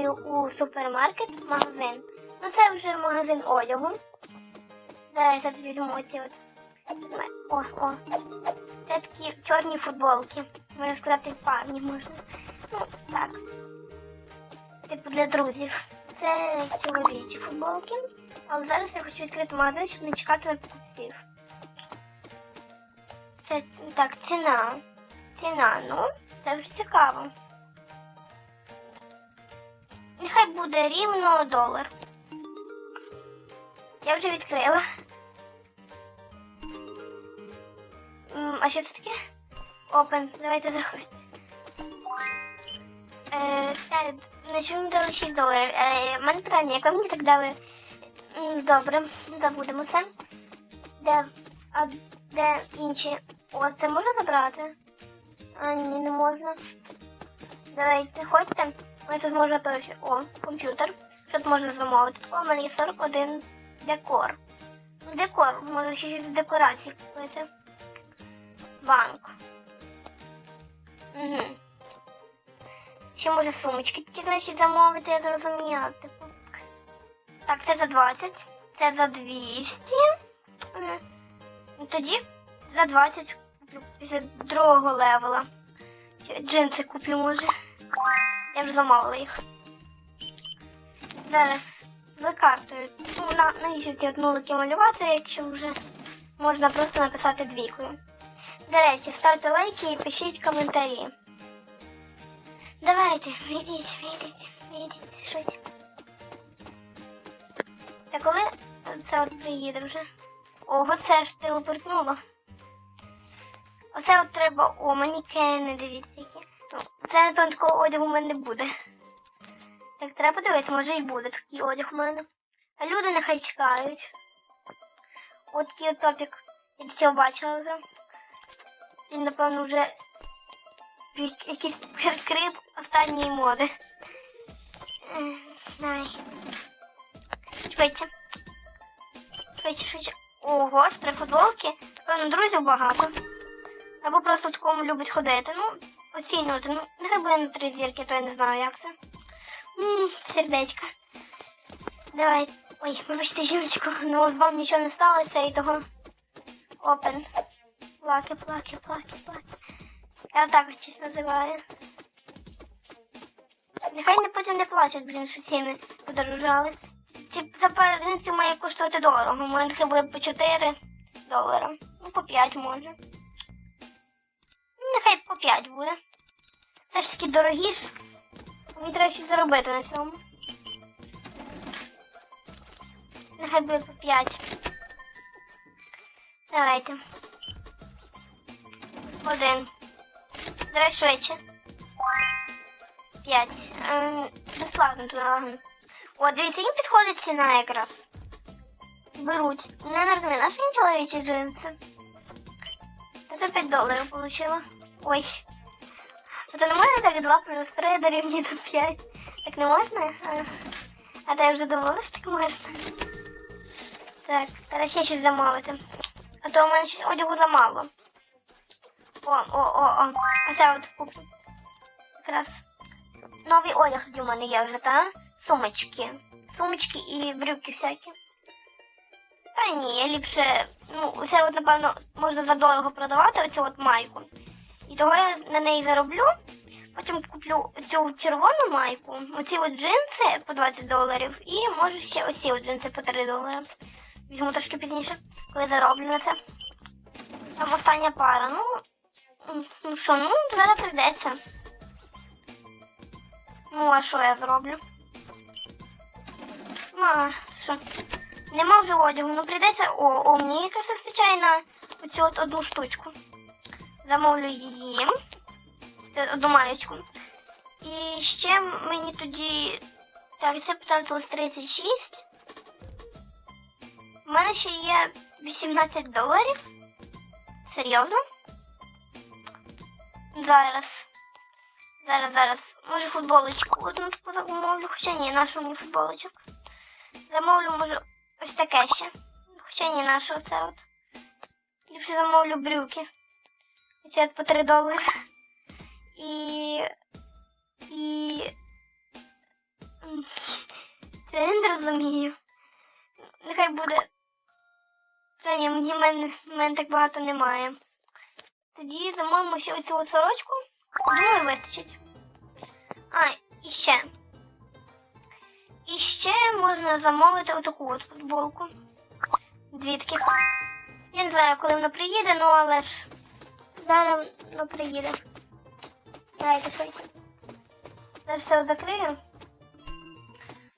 замовляю у супермаркет магазин. Ну це вже магазин одягу. Зараз я тут візьму оці от. О, о. Це такі чорні футболки. Можна сказати, парні можна. Ну, так. Типу для друзів. Це чоловічі футболки. Але зараз я хочу відкрити магазин, щоб не чекати на покупців. Це так, ціна. Ціна, ну, це вже цікаво. Нехай буде рівно долар. Я вже відкрила. А що це таке? Open. Давайте заходьте. Е, на чому дали 6 доларів? Е, мене питання, яке мені так дали? Добре, забудемо це. Де, а де інші? О, це можна забрати? А, ні, не можна. Давайте, ходьте. Ми тут можна теж. О, комп'ютер. Що тут можна замовити? О, у мене є 41 декор. Ну, декор, можна ще щось з декорації купити. Банк. Угу. Ще може сумочки такі, значить, замовити, я зрозуміла. Типу. Так, це за 20, це за 200. Мгм. Ну, Тоді за 20 після другого левела. Джинси куплю, може. Я вже замовила їх. Зараз за картою. Ну, на, навіщо ці от нулики малювати, якщо вже можна просто написати двійкою. До речі, ставте лайки і пишіть коментарі. Давайте, йдіть, йдіть, йдіть, швидше. Та коли це от приїде вже? Ого, це ж телепортнуло. Оце от треба. О, манікени, дивіться які. Ну, це напевно такого одягу в мене не буде. Так, треба подивитися, може і буде такий одяг у мене. А люди нехай чекають. От такий от топік. Я це бачила вже. Він, напевно, вже якийсь крив останньої моди. Е, Давай. Швидше. Швидше, швидше. Ого, три футболки. Певно, друзів багато. Або просто в такому любить ходити. Ну, оцінювати. Ну, нехай буде на три зірки, то я не знаю, як це. Ммм, сердечко. Давай. Ой, вибачте, жіночко, ну от вам нічого не сталося і того. Опен. Плаки, плаки, плаки, плаки. Я так щось називаю. Нехай не потім не плачуть, блін, що ціни подорожали. Ці запарженці має коштувати дорого. Може, нехай буде по 4 долара. Ну, по 5 може. Ну, нехай по 5 буде. Це ж таки дорогі ж. Мені треба щось заробити на цьому. Нехай буде по 5. Давайте. Один. Давай швидше. П'ять. Ем, безплатно туди. ага. О, дивіться, їм підходить ціна якраз. Беруть. Не розумію, на що їм чоловічі джинси? Та це 5 доларів получила. Ой. То не можна так 2 плюс 3 дорівнює до 5? Так не можна? А, а то я вже думала, що так можна. Так, треба ще щось замовити. А то у мене щось одягу замало. О, о, о, о. А це от куплю. Якраз. Новий одяг тоді у мене є вже, та? Сумочки. Сумочки і брюки всякі. Та ні, я ліпше. Ну, це от, напевно, можна задорого продавати, оцю от майку. Того я на неї зароблю. Потім куплю цю червону майку, оці от джинси по 20 доларів, і може ще оці от джинси по 3 долари. Візьму трошки пізніше, коли зароблю на це. Там остання пара. Ну, ну що, ну, зараз прийдеться. Ну, а що я зроблю? Ну, а що? Нема вже одягу, ну прийдеться. О, о, мені якраз вистачає на оцю от одну штучку. Замовлю її. Це одну маєчку. І ще мені тоді. Так, це потратилось 36. У мене ще є 18 доларів. Серйозно? Зараз. Зараз, зараз. Може футболочку одну замовлю, хоча ні, нашу мені футболочок. Замовлю, може, ось таке ще. Хоча ні, нашу оце от. Ліпше замовлю брюки. Оці от по 3 долари. І. І. Я не. Нехай буде. Та ні, мені мене, мене так багато немає. Тоді замовимо ще оцю сорочку. Думаю, вистачить. А, і ще. І ще можна замовити отаку от футболку. Дві таких. Я не знаю, коли воно приїде, ну але ж зараз воно приїде. Давайте швидше. Зараз все закрию.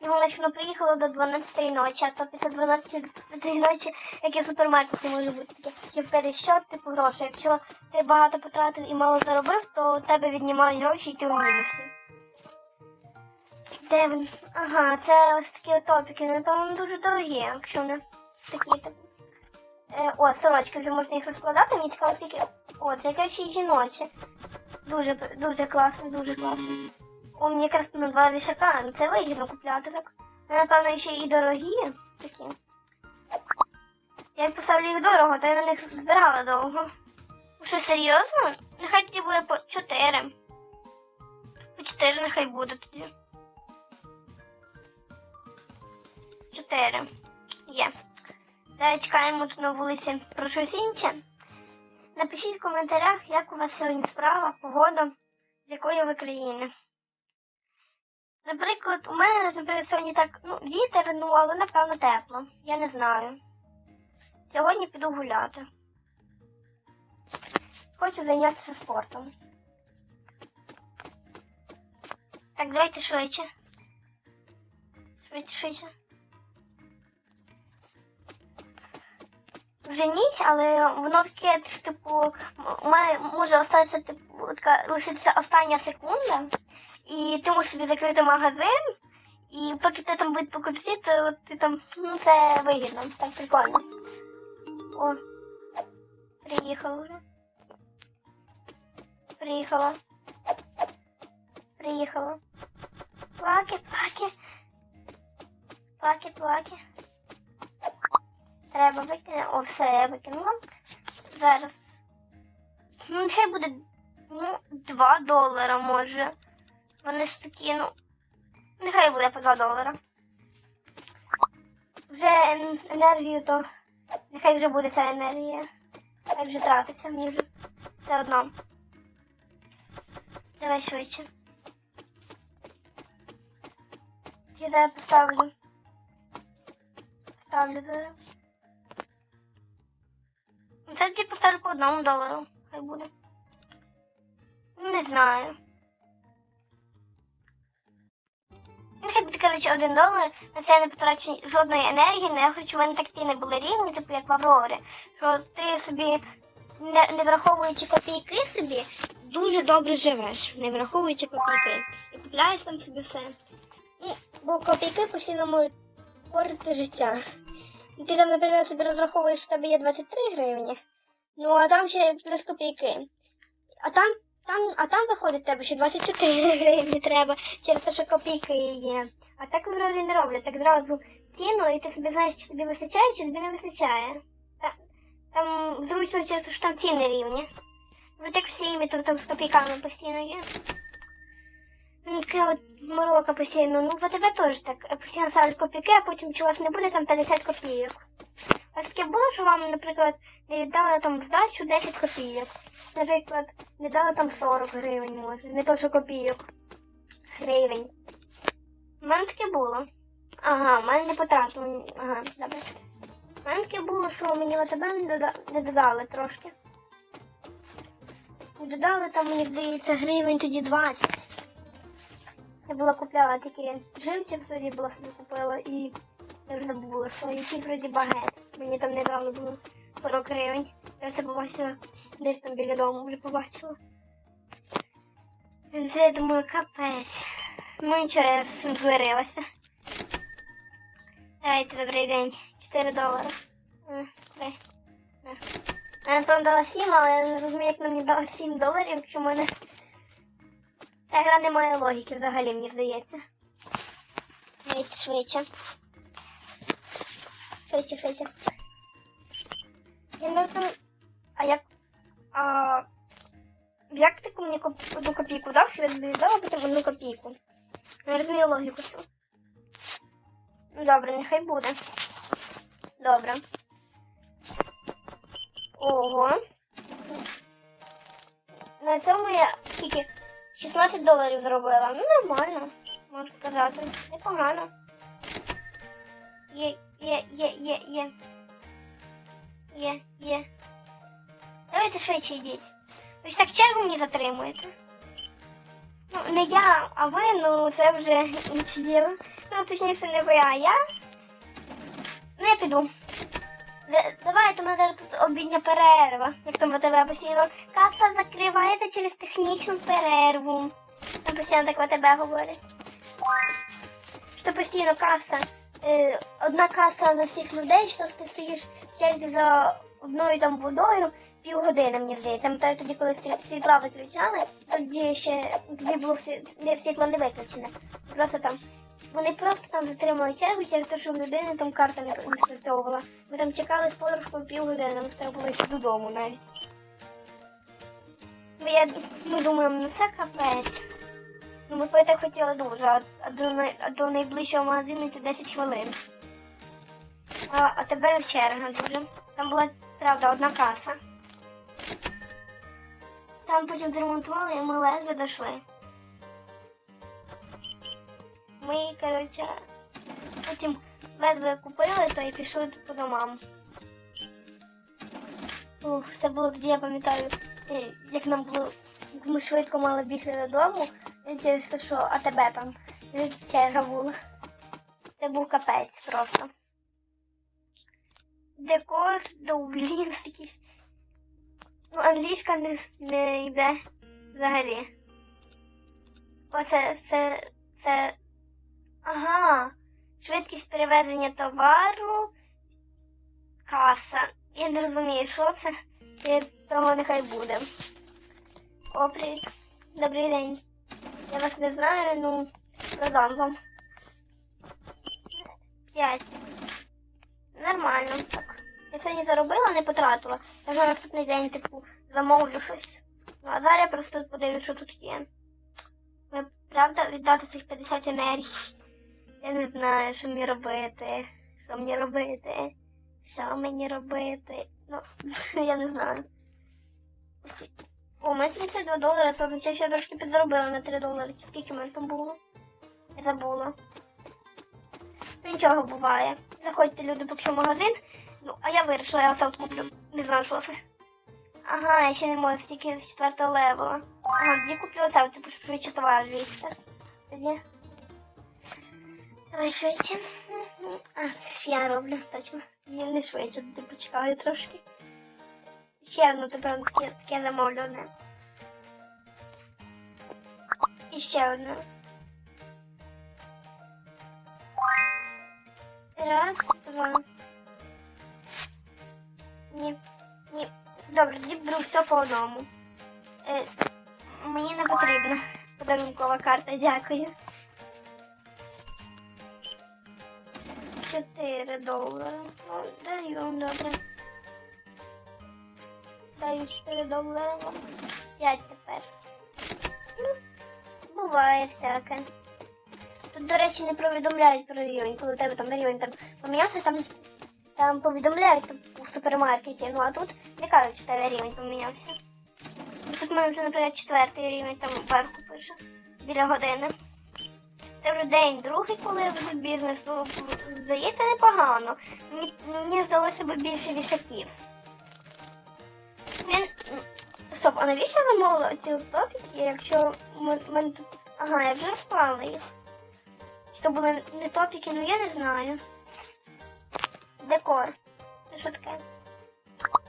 Що воно приїхало до 12 ночі, а то після 12 ночі, як і в супермаркеті може бути таке, що перещот, типу грошей. Якщо ти багато потратив і мало заробив, то у тебе віднімають гроші і ти у мінусі. Де він? Ага, це ось такі топіки, напевно, дуже дорогі, якщо вони такі типу. Е, о, сорочки вже можна їх розкладати. Мені цікаво, скільки. О, це ще й. Дуже, дуже класно, дуже класно. О, мені якраз на два вішака. Це вигідно купляти так. Вони, напевно, ще і дорогі такі. Я поставлю їх дорого, то я на них збирала довго. Ви Що, серйозно? Нехай тоді буде по 4. По 4 нехай буде тоді. 4. Є. Зараз чекаємо тут на вулиці про щось інше. Напишіть в коментарях, як у вас сьогодні справа, погода, з якої ви країни. Наприклад, у мене, наприклад, сьогодні так, ну, вітер, ну, але напевно тепло. Я не знаю. Сьогодні піду гуляти. Хочу зайнятися спортом. Так, давайте швидше. Швидше, швидше. Вже ніч, але воно таке, типу, може остатися типу, така лишитися остання секунда, і ти можеш собі закрити магазин, і поки ти там будуть покупці, то ти там, ну це вигідно, так прикольно. О, приїхала вже. Приїхала. Приїхала. Плаки, плаки. Плаки, плаки. Треба викинути. О, все, я викинула. Зараз. Ну, нехай буде ну, 2 долара, може. Вони ж такі, ну. Нехай буде по 2 долара. Вже енергію, то нехай вже буде ця енергія. Хай вже тратиться мені вже. Все одно. Давай швидше. Я зараз поставлю. Ставлю зараз. Ну, Це тоді поставлю по одному долару. Хай буде. Не знаю. Нехай буде, коротше, один долар. На це я не потрачу жодної енергії, але я хочу, в мене так ціни були рівні, типу як в Аврорі. Що ти собі, не, не враховуючи копійки собі, дуже добре живеш, не враховуючи копійки. І купляєш там собі все. Ну, бо копійки постійно можуть портити життя. Ти там, наприклад, собі розраховуєш, що в тебе є 23 гривні, ну а там ще плюс копійки. А там, там, а там виходить в тебе ще 24 гривні треба, через те, що копійки є. А так вроді не роблять, так зразу ціну, і ти собі знаєш, чи тобі вистачає, чи тобі не вистачає. Та, там зручно, що там ціни рівні. Ви так всі імі, то там з копійками постійно є. Ну, таке от морока постійно. Ну, в тебе теж так постійно ставлять копійки, а потім чи у вас не буде там 50 копійок. Вас таке було, що вам, наприклад, не віддали там здачу 10 копійок. Наприклад, не дали там 40 гривень, може. Не то, що копійок. Гривень. У мене таке було. Ага, в мене не потратили. Ага, добре. У мене таке було, що мені ОТБ не, дода... не додали трошки. Не додали там, мені здається, гривень тоді 20. Я була купляла тільки живчик, тоді була собі купила і я вже забула, що якийсь вроді багет. Мені там не дали було 40 гривень. Я це побачила десь там біля дому вже побачила. Це я думаю, капець. Ну нічого, я змирилася. Давайте, добрий день. 4 долари. Я напевно дала 7, але я не розумію, як мені дала 7 доларів, якщо в мене та гра не має логіки взагалі, мені здається. Давайте швидше. Швидше, швидше. Я не там. А як. А... Як ти мені коп- одну копійку дав, що я тобі дала потім одну копійку? Не розумію логіку цю. Ну, Добре, нехай буде. Добре. Ого. На цьому я скільки 16 доларів зробила. Ну, нормально, можу сказати. Непогано. Є, є, є, є, є. Є, є. Давайте швидше йдіть. Ви ж так чергу мені затримуєте. Ну, не я, а ви, ну це вже інше діло. Ну, точніше, не ви, а я. Ну, я піду. Давай, то у мене зараз тут обідня перерва. Як там ВТВ постійно. Каса закривається через технічну перерву. Там постійно так ВТБ говорять. Що постійно каса. Е, одна каса на всіх людей, що ти стоїш в черзі за одною там водою півгодини, мені здається. Пам'ятаю тоді, коли світла виключали, тоді ще тоді було світло не виключене. Просто там. Вони просто там затримали чергу через те, що в людини там карта не, спрацьовувала. Ми там чекали з подружкою півгодини, нам треба було йти додому навіть. Бо я, ми думаємо, ну це капець. Ну ми так хотіли дуже, а, до, а до найближчого магазину йти 10 хвилин. А, а тепер черга дуже. Там була, правда, одна каса. Там потім зремонтували і ми ледве дійшли. Ми, коротше, потім ледве купили, то і пішли по домам. Ух, це було тоді, я пам'ятаю, е, як нам було, як ми швидко мали бігти додому, і через те, що АТБ там е, черга була. Це був капець просто. Декор, блін, якийсь. Ну, англійська не, не йде взагалі. Оце, це, це. Ага. Швидкість перевезення товару. Каса. Я не розумію, що це. І того нехай буде. О, привіт. Добрий день. Я вас не знаю, ну продам вам. П'ять. Нормально так. Я сьогодні заробила, не потратила. Я на наступний день, типу, замовлю щось. Ну, а зараз я просто подивлюсь, що тут є. Ви правда віддати цих 50 енергій? Я не знаю, що мені робити. Що мені робити? Що мені робити? Ну, я не знаю. О, у мене 72 долари, це означає, що я трошки підзаробила на 3 долари. Чи скільки в мене там було? Я забула. Ну, Нічого буває. Заходьте люди поки в магазин. Ну, а я вирішила, я от куплю. Не знаю, що це. Ага, я ще не можу стільки з четвертого левела. Ага, тоді куплю оце, це швидше товар вісти. Тоді. Давай швидше. А, це ж я роблю, точно. Тоді не швидше, ти почекаю трошки. Ще одну тебе таке, таке замовлю одне. І ще одне. Раз, два. Ні, ні. Добре, тоді беру все по одному. Е, мені не потрібна подарункова карта, дякую. Чотири долари. Ну, даю, добре. Даю 4 долари вам. 5 тепер. Ну, буває всяке. Тут, до речі, не повідомляють про рівень, коли у тебе там рівень там помінявся, там, там повідомляють там, у супермаркеті, ну а тут не кажуть, що у тебе рівень помінявся. Ну, Тут в мене вже, наприклад, четвертий рівень там вверху пише біля години. Вже день другий, коли я веду бізнес, ну, здається, непогано. Мені, здалося б більше вішаків. Він... Стоп, а навіщо замовила ці топіки, якщо мене тут. Ага, я вже розклала їх. Що були не топіки, ну я не знаю. Декор. Це що таке?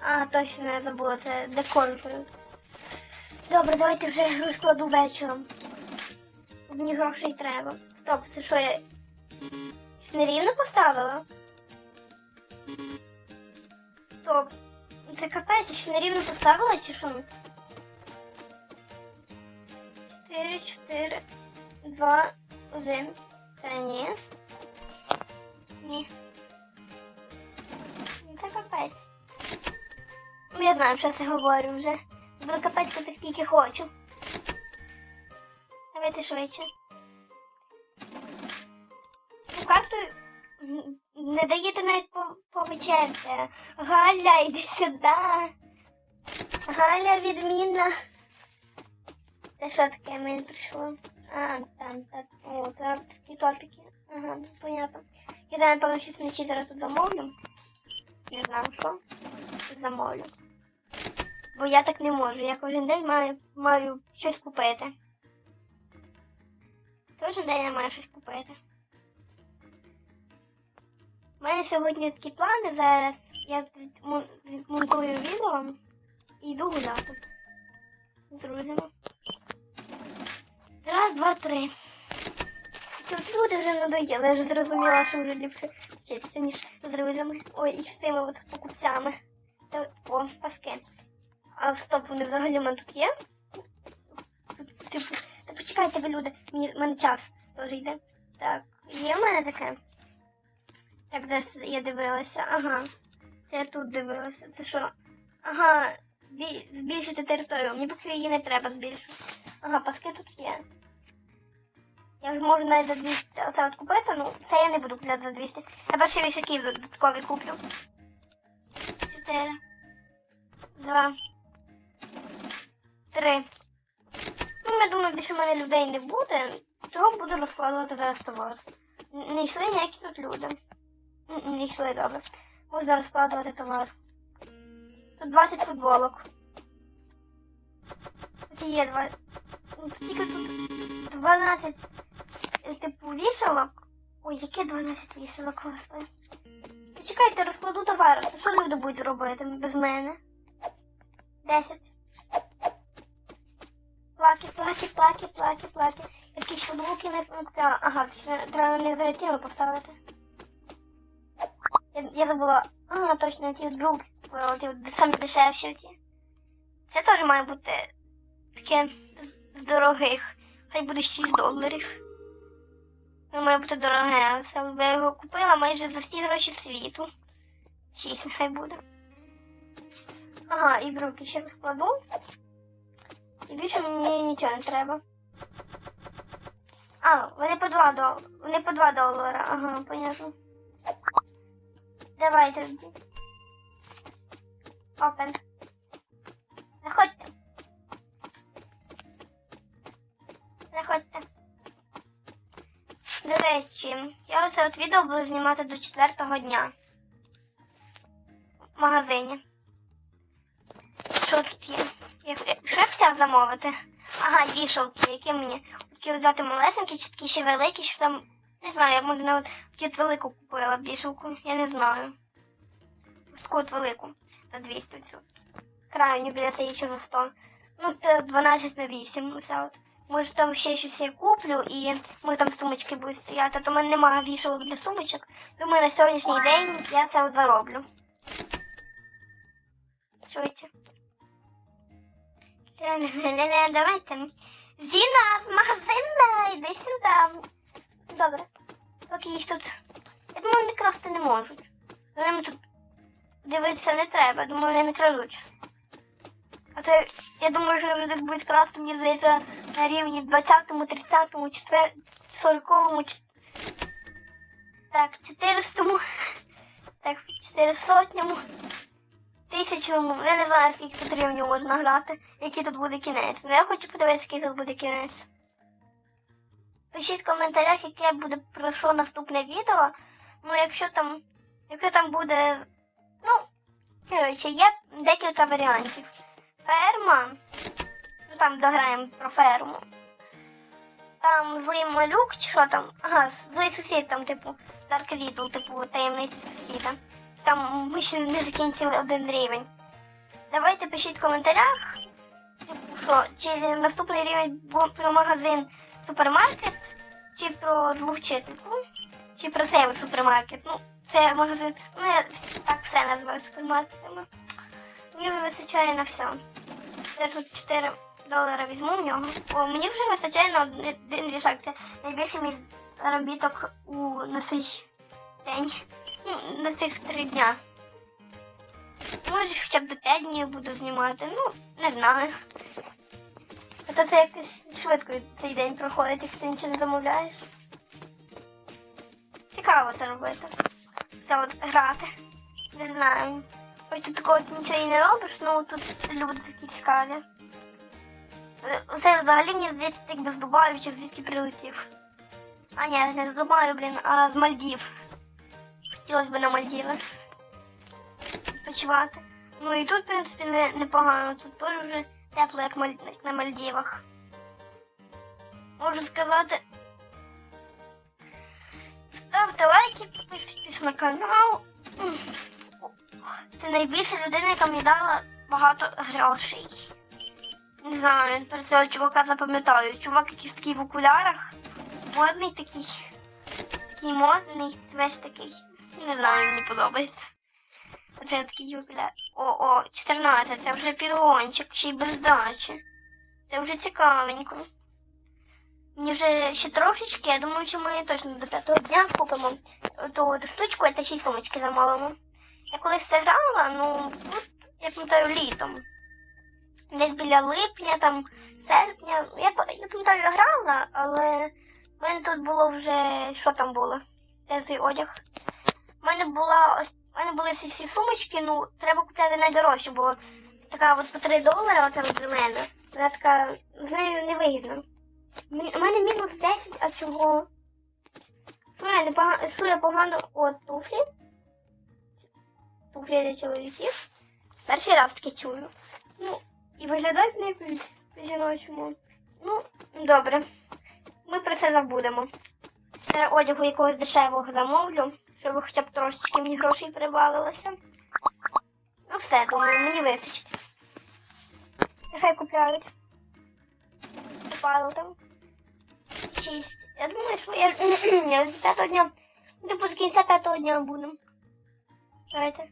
А, точно я забула, це декор. Добре, давайте вже розкладу вечором. Мені грошей треба. Стоп, це що я. Нерівно поставила? Стоп. Це капець, я ще нерівно поставила чи що? 4, 4, 2, 1. Та ні. Ні. Ну, Це капець. Ну, Я знаю, що я говорю вже. Буду капецькати скільки хочу. Давайте швидше. Ну, карту Не даєте навіть по- повечеряти. Галя, йди сюди. Галя відмінна. Це що таке ми прийшло? А, там, так. О, це такі топіки. Ага, понятно. Я зараз, напевно, щось вночі зараз тут замовлю. Не знаю, що. Замовлю. Бо я так не можу. Я кожен день маю, маю щось купити. Кожен день я маю щось купити. У мене сьогодні такі плани зараз. Я відмонтую відео і йду гуляти. З друзями. Раз, два, три. Тут люди вже надоїли, я вже зрозуміла, що вже ліпше вчитися, ніж з друзями. Ой, і з цими от покупцями. Та, о, паски. А стоп, вони взагалі в мене тут є? Тут, типу, та почекайте ви, люди, мені, мене час теж йде. Так, є в мене таке? Так, десь я дивилася. Ага. Це я тут дивилася. Це що? Ага, бі- збільшити територію. Мені поки її не треба збільшити. Ага, паски тут є. Я вже можу навіть за 200 оце от купити, ну це я не буду купляти за 200. Я перші вішаки додаткові куплю. 4. 2. 3. Ну, я думаю, більше в мене людей не буде. Того буду розкладувати зараз товар. Не йшли ніякі тут люди. Не йшли добре. Можна розкладувати товар. Тут 20 футболок. Тут є 2. Ну, тільки тут 12 е, типу вішалок. Ой, яке 12 вішалок, господи. Почекайте, розкладу товар. То що люди будуть робити без мене? 10. Плаки, плаки, плаки, плаки, плаки. Я такі футболки не не купляла. Ага, треба на них зарятіли поставити. Я, забула. А, точно, ті друг ті самі дешевші ті. Це теж має бути таке з дорогих. Хай буде 6 доларів. Воно має бути дороге. Все, я його купила майже за всі гроші світу. 6 нехай буде. Ага, і брюки ще розкладу. І більше мені нічого не треба. А, вони по 2 долара. Вони по 2 долара. Ага, понятно. Давайте. Опен. Заходьте. Заходьте. До речі, я оце от відео буду знімати до четвертого дня. В магазині. Що тут є? Що я хотів замовити? Ага, вішалки, які мені. Такі взяти малесенькі чи такі ще великі, щоб там. Не знаю, я може навіть от велику купила вішалку. Я не знаю. Таку от велику. За 200 цю. Крайню біля цієї що за 100. Ну, це 12 на 8. Оце от. Може там ще щось я куплю і може там сумочки будуть стояти, то в мене немає вішалок для сумочок. Думаю, на сьогоднішній день я це от зароблю. Чуєте? Давайте. Зіна з магазину, йди сюди. Добре. Поки їх тут. Я думаю, вони красти не можуть. За ними тут дивитися не треба, думаю, вони не крадуть. А то я, я думаю, що вони десь будуть красти, мені здається, на рівні 20-му, 30-му, 4 40-му, ч- так, 400-му, так, 400-му, тисячному. Я не знаю, скільки тут рівнів можна грати, який тут буде кінець. Ну я хочу подивитися, який тут буде кінець. Пишіть в коментарях, яке буде про наступне відео. Ну, якщо там, якщо там буде, ну, коротше, є декілька варіантів. Ферма. Ну там дограємо про ферму. Там злий малюк, чи що там? Ага, злий сусід, там, типу, Dark Riddle, типу, таємниця сусіда. Там ми ще не закінчили один рівень. Давайте пишіть в коментарях, типу, що, чи наступний рівень був про магазин супермаркет, чи про злу вчительку, чи про цей супермаркет. Ну, це магазин, ну я так все називаю супермаркетами. Мені вже вистачає на все. Я тут 4 долара візьму в нього. О, мені вже вистачає на один вішак. Це найбільший мій заробіток у на цей день. Ну, на цих три дня. Може, хоча б 5 днів буду знімати, ну, не знаю. То це якось швидко цей день проходить, якщо ти нічого не замовляєш. Цікаво це робити. подобається от грати. Не знаю. Хоч тут такого ти нічого і не робиш, ну тут люди такі цікаві. Е, Це взагалі мені здається, якби з Дубаю чи звідки прилетів. А ні, не з Дубаю, блін, а з Мальдів. Хотілося б на Мальдівах відпочивати. Ну і тут, в принципі, не, непогано. Тут теж вже тепло, як, на Мальдівах. Можу сказати. Ставте лайки, підписуйтесь на канал. Ти найбільша людина, яка мені дала багато грошей. Не знаю, про цього чувака запам'ятаю. Чувак якийсь такий в окулярах. Модний такий. Такий модний, весь такий. Не знаю, мені подобається. Оце такий окуляр. О, о, 14, це вже підгончик, ще й без здачі. Це вже цікавенько. Мені вже ще трошечки, я думаю, що ми точно до п'ятого дня купимо ту от штучку, та ще й сумочки замовимо. Я колись це грала, ну, я пам'ятаю, літом. Десь біля липня, там, серпня. Я, я пам'ятаю, я грала, але в мене тут було вже. Що там було? Де цей одяг? У мене була ось. У мене були ці всі сумочки, ну, треба купляти найдорожче, бо така от по 3 долари, оце от мене. Вона така з нею невигідно. Мені- У мене мінус 10, а чого? Що я, непогано, що я погано от туфлі? Туфлі для чоловіків. Перший раз таке чую. Ну, і виглядають не по- по-жіночому. Ну, добре. Ми про це забудемо. Одягу якогось дешевого замовлю, щоб хоча б трошечки мені грошей прибавилося. Ну все, думаю, мені вистачить. Нехай купляють. Купало там. Шість. Я думаю, що я я з п'ятого дня. Ну, типу до кінця п'ятого дня будемо. Давайте.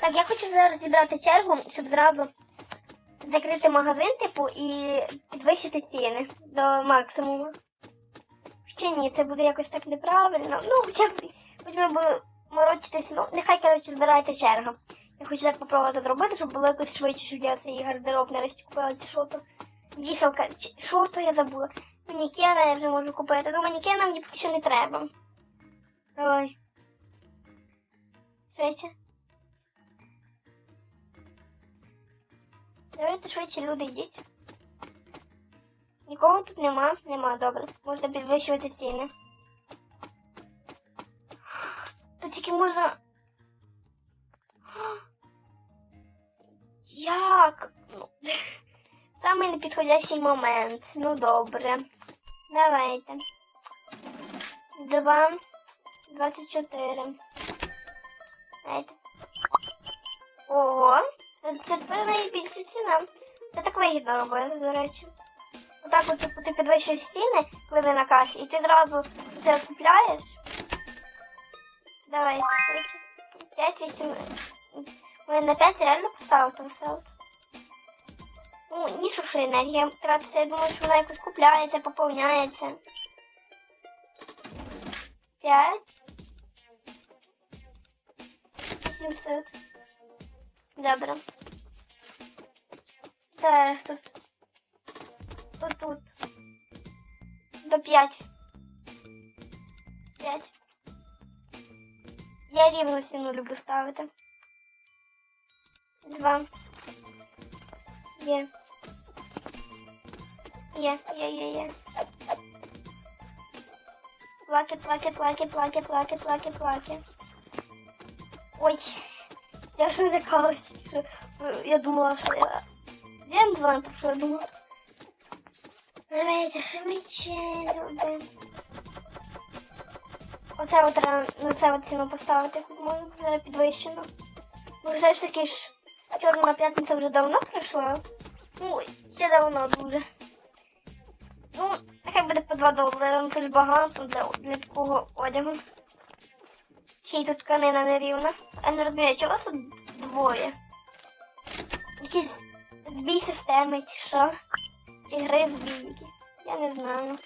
Так, я хочу зараз зібрати чергу, щоб зразу закрити магазин, типу, і підвищити ціни до максимуму. Ще ні, це буде якось так неправильно. Ну, хоча б ми б морочитись, ну, нехай, коротше, збирається черга. Я хочу так попробувати зробити, щоб було якось швидше, щоб я цей гардероб нарешті купила чи що то. Вішалка, чи що то я забула. Манікена я вже можу купити. Ну, манікена мені поки що не треба. Давай. Швидше. Давайте швидше люди йдіть. Нікого тут нема, нема, добре. Можна підвищувати ціни. Тут тільки можна. Як? Ну, Самий непідходящий момент. Ну добре. Давайте. Два. Двадцять чотири. Давайте. Ого. Це тепер найбільша ціна. Це так вигідно робити, до речі. Отак от типу, ти підвищуєш стіни, коли ти на касі, і ти зразу це купляєш. Давай, швидше. 5, 8. Ми на 5 реально поставити поставити. Ну, нішу, що енергія тратиться, я думаю, що вона якось купляється, поповняється. 5. 800. Добре. Зараз тут. Тут тут. До 5. 5. Я рівну ціну люблю ставити. Два. Є. Є, є, є, є. Плаки, плаки, плаки, плаки, плаки, плаки, плаки. Ой, я ж налякалась, що я думала, що я... Я не знаю, про що я думала. Давайте швидше, люди. Оце от на це от ціну поставити, як можна зараз підвищено. Бо все ж таки ж чорна п'ятниця вже давно пройшла. Ну, ще давно дуже. Ну, нехай буде по 2 долари, ну це ж багато для, для такого одягу. Ще й тут тканина нерівна. Я не розумію, чого вас тут двоє? Якісь збій системи чи що? Чи гри якісь? Я не знаю.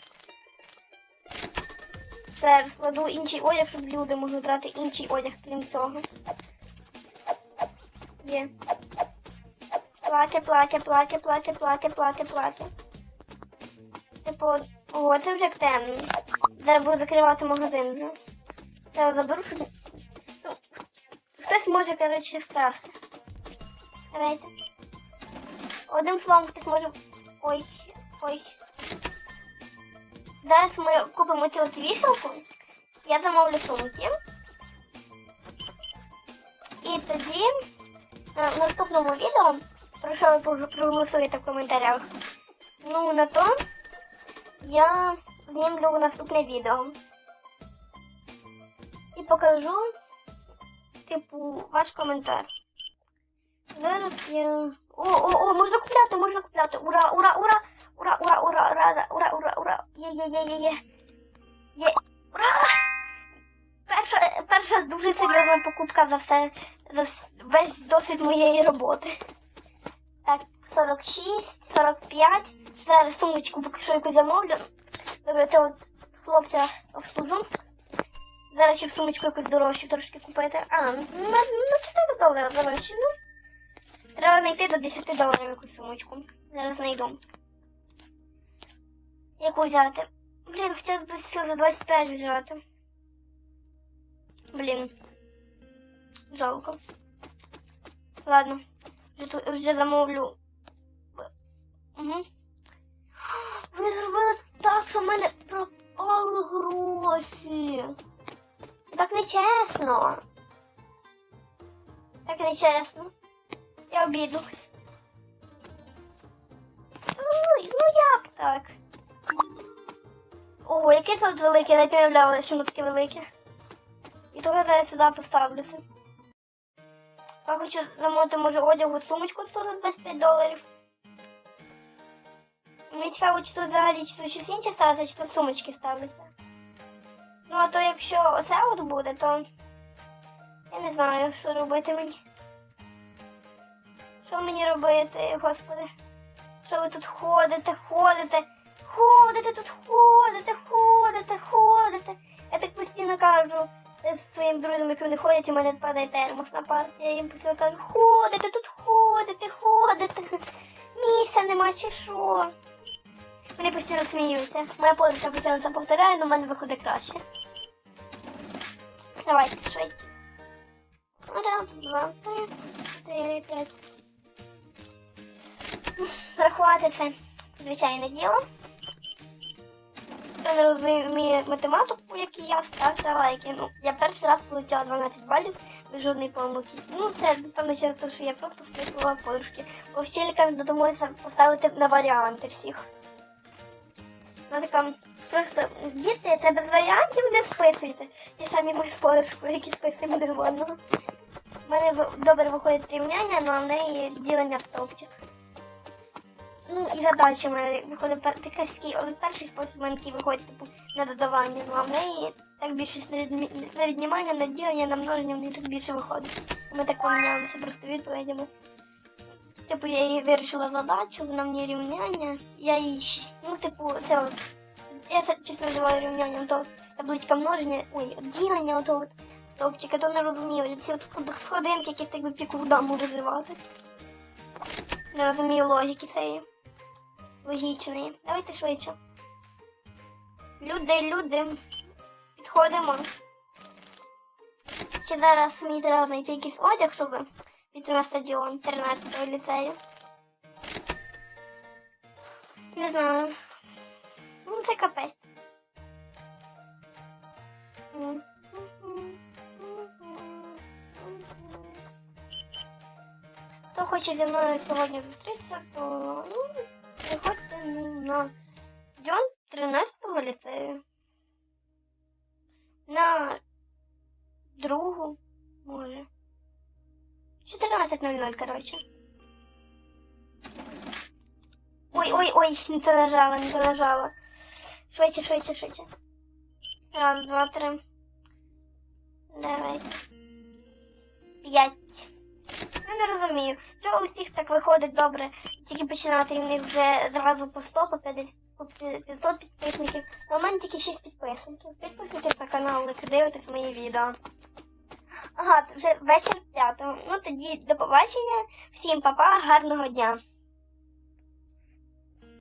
Зараз складу інший одяг, щоб люди могли брати інший одяг, крім цього. Є. Плаки, плаки, плаки, плаки, плаки, плаки, плаки. Типу, о, це вже як темно. Зараз буду закривати магазин вже. Я заберу, щоб... Ну, хтось може, коротше, вкрасти. Давайте. Одним словом, хтось може. Ой, ой. Зараз ми купимо цю от вішалку. Я замовлю сумки. І тоді на наступному відео, про що ви проголосуєте в коментарях, ну на то я знімлю наступне відео. І покажу, типу, ваш коментар. Зараз я. О, о, о, можна купляти, можна купляти. Ура, ура, ура! Ура, ура, ура, ура, ура, ура, ура. Є, є, є, є, є. Є. Ура! Перша, перша дуже серйозна покупка за все, за весь досвід моєї роботи. Так, 46, 45. Зараз сумочку поки що якусь замовлю. Добре, це от хлопця обслужу. Зараз ще б сумочку якусь дорожчу трошки купити. А, на, на 4 долари дорожче, ну. Треба знайти до 10 доларів якусь сумочку. Зараз знайду. Яку взяти? Блін, хотілося б все за 25 взяти. Блін. Жалко. Ладно. Вже, вже замовлю. Угу. Вони зробили так, що в мене пропали гроші. Так нечесно. Так нечесно. Я обідалась. Ой, ну як так? О, яке це от велике, навіть не уявляла, що воно таке велике. І того я зараз сюди поставлюся. Я хочу замовити, може, одягу сумочку тут за 25 доларів. Мені цікаво, чи тут взагалі чи тут щось інше ставиться, чи тут сумочки ставляться. Ну, а то якщо оце от буде, то я не знаю, що робити мені. Що мені робити, господи? Що ви тут ходите, ходите, ходите тут, ходите, ходите, ходите. Я так постійно кажу е, своїм друзям, які вони ходять, у мене падає термос на парті. Я їм постійно кажу, ходите тут, ходите, ходите. Місця нема чи що. Вони постійно сміються. Моя подружка постійно це повторяє, але в мене виходить краще. Давайте швидше. Раз, два, три, чотири, п'ять. Рахувати це звичайне діло. Не розуміє математику, яку я стався лайки. Ну, я перший раз отримала 12 балів без жодної помилки. Ну, це напевно через те, що я просто спитувала подружки. Бо вчителька додумалася поставити на варіанти всіх. Ну така просто діти, це без варіантів не списуйте. Ті самі ми з подружкою, які списуємо один одного. У мене добре виходить рівняння, але в неї ділення в стовпчик. Ну і задачі в мене виходить такий перший спосіб в виходить типу на додавання, ну а в неї так більше на, віднімання, на ділення, на множення в неї так більше виходить. Ми так помінялися просто відповідями. Типу, я їй вирішила задачу, вона мені рівняння. Я їй, ну, типу, це я це чесно називаю рівнянням, то табличка множення, ой, ділення, ото от стовпчика, то не розумію. Ці сходинки, які так би піку в дому визивати. Не розумію логіки цієї. Логічної. Давайте швидше. Люди, люди. Підходимо. Чи зараз мені треба знайти якийсь одяг, щоб піти на стадіон 13-го ліцею? Не знаю. Ну, це капець. Хто хоче зі мною сьогодні зустрітися, то ну, на стадіон 13-го ліцею. На другу, може. 14.00, коротше. Ой, ой, ой, не це нажала, не це нажала. Швидше, швидше, швидше. Раз, два, три. Давай. П'ять. Я не розумію, чого у всіх так виходить добре, тільки починати в них вже зразу по 100, по 50, по 500 підписників. А у мене тільки 6 підписників. Підписуйтесь на канал, як дивитесь мої відео. Ага, вже вечір п'ятого. Ну тоді до побачення. Всім па-па, гарного дня.